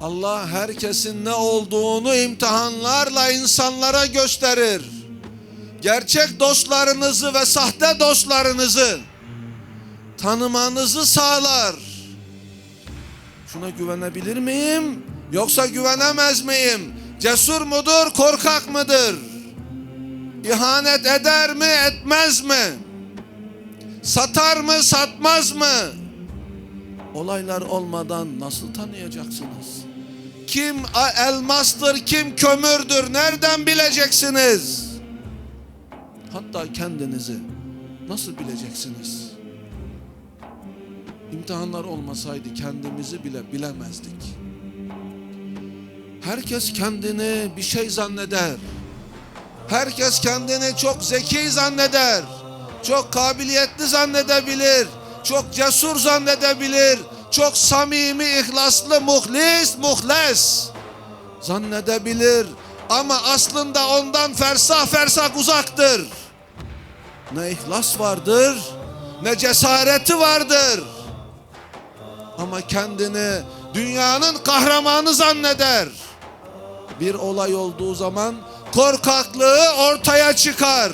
Allah herkesin ne olduğunu imtihanlarla insanlara gösterir. Gerçek dostlarınızı ve sahte dostlarınızı tanımanızı sağlar. Şuna güvenebilir miyim? Yoksa güvenemez miyim? Cesur mudur, korkak mıdır? İhanet eder mi, etmez mi? Satar mı, satmaz mı? Olaylar olmadan nasıl tanıyacaksınız? Kim elmastır, kim kömürdür nereden bileceksiniz? Hatta kendinizi nasıl bileceksiniz? İmtihanlar olmasaydı kendimizi bile bilemezdik. Herkes kendini bir şey zanneder. Herkes kendini çok zeki zanneder. Çok kabiliyetli zannedebilir. Çok cesur zannedebilir. Çok samimi, ihlaslı, muhlis, muhles zannedebilir. Ama aslında ondan fersah fersah uzaktır. Ne ihlas vardır, ne cesareti vardır. Ama kendini dünyanın kahramanı zanneder. Bir olay olduğu zaman korkaklığı ortaya çıkar.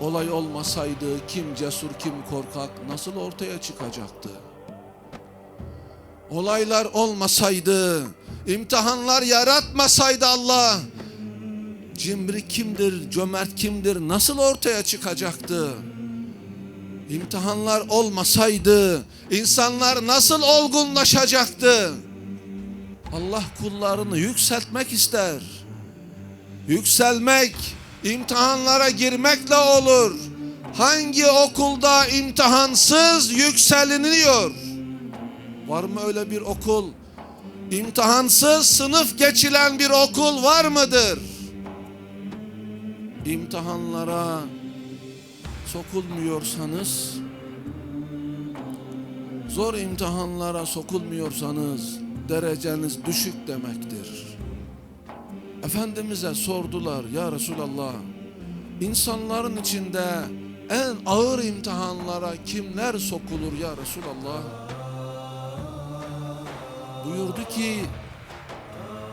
Olay olmasaydı kim cesur kim korkak nasıl ortaya çıkacaktı? Olaylar olmasaydı, imtihanlar yaratmasaydı Allah cimri kimdir, cömert kimdir nasıl ortaya çıkacaktı? İmtihanlar olmasaydı insanlar nasıl olgunlaşacaktı? Allah kullarını yükseltmek ister. Yükselmek imtihanlara girmekle olur. Hangi okulda imtihansız yükseliniyor? Var mı öyle bir okul? İmtihansız sınıf geçilen bir okul var mıdır? İmtihanlara sokulmuyorsanız zor imtihanlara sokulmuyorsanız dereceniz düşük demektir. Efendimiz'e sordular ya Resulallah insanların içinde en ağır imtihanlara kimler sokulur ya Resulallah? Buyurdu ki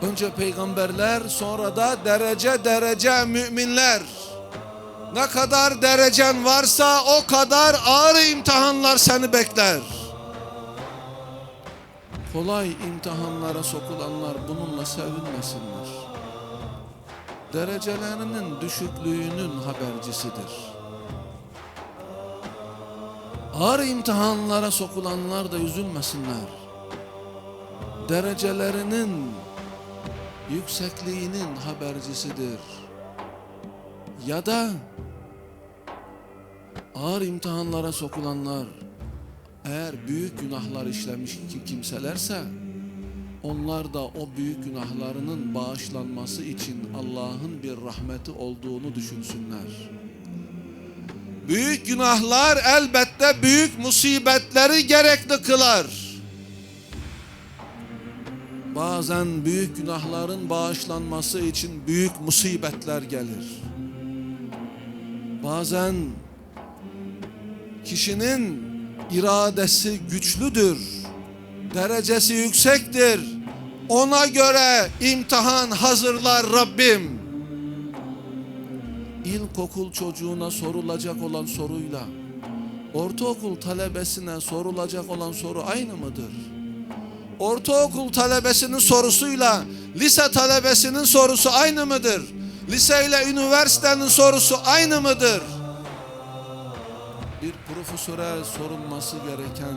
önce peygamberler sonra da derece derece müminler. Ne kadar derecen varsa o kadar ağır imtihanlar seni bekler. Kolay imtihanlara sokulanlar bununla sevinmesinler. Derecelerinin düşüklüğünün habercisidir. Ağır imtihanlara sokulanlar da üzülmesinler. Derecelerinin yüksekliğinin habercisidir. Ya da ağır imtihanlara sokulanlar eğer büyük günahlar işlemiş ki kimselerse onlar da o büyük günahlarının bağışlanması için Allah'ın bir rahmeti olduğunu düşünsünler. Büyük günahlar elbette büyük musibetleri gerekli kılar. Bazen büyük günahların bağışlanması için büyük musibetler gelir. Bazen kişinin iradesi güçlüdür. Derecesi yüksektir. Ona göre imtihan hazırlar Rabbim. İlkokul çocuğuna sorulacak olan soruyla ortaokul talebesine sorulacak olan soru aynı mıdır? Ortaokul talebesinin sorusuyla lise talebesinin sorusu aynı mıdır? Lise ile üniversitenin sorusu aynı mıdır? Bir profesöre sorulması gereken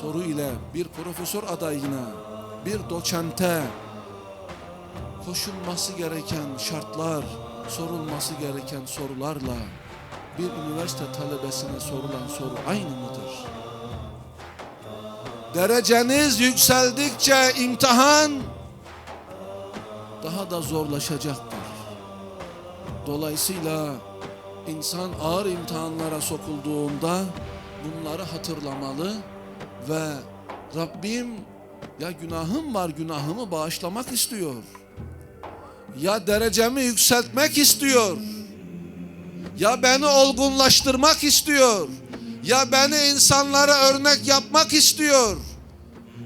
soru ile bir profesör adayına, bir doçente koşulması gereken şartlar, sorulması gereken sorularla bir üniversite talebesine sorulan soru aynı mıdır? Dereceniz yükseldikçe imtihan daha da zorlaşacaktır. Dolayısıyla insan ağır imtihanlara sokulduğunda bunları hatırlamalı ve Rabbim ya günahım var günahımı bağışlamak istiyor. Ya derecemi yükseltmek istiyor. Ya beni olgunlaştırmak istiyor. Ya beni insanlara örnek yapmak istiyor.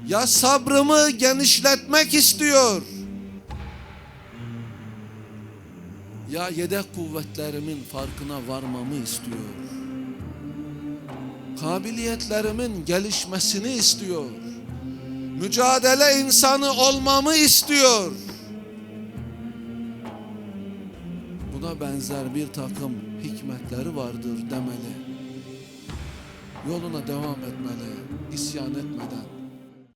Ya sabrımı genişletmek istiyor. Ya yedek kuvvetlerimin farkına varmamı istiyor. Kabiliyetlerimin gelişmesini istiyor. Mücadele insanı olmamı istiyor. Buna benzer bir takım hikmetleri vardır demeli. Yoluna devam etmeli, isyan etmeden.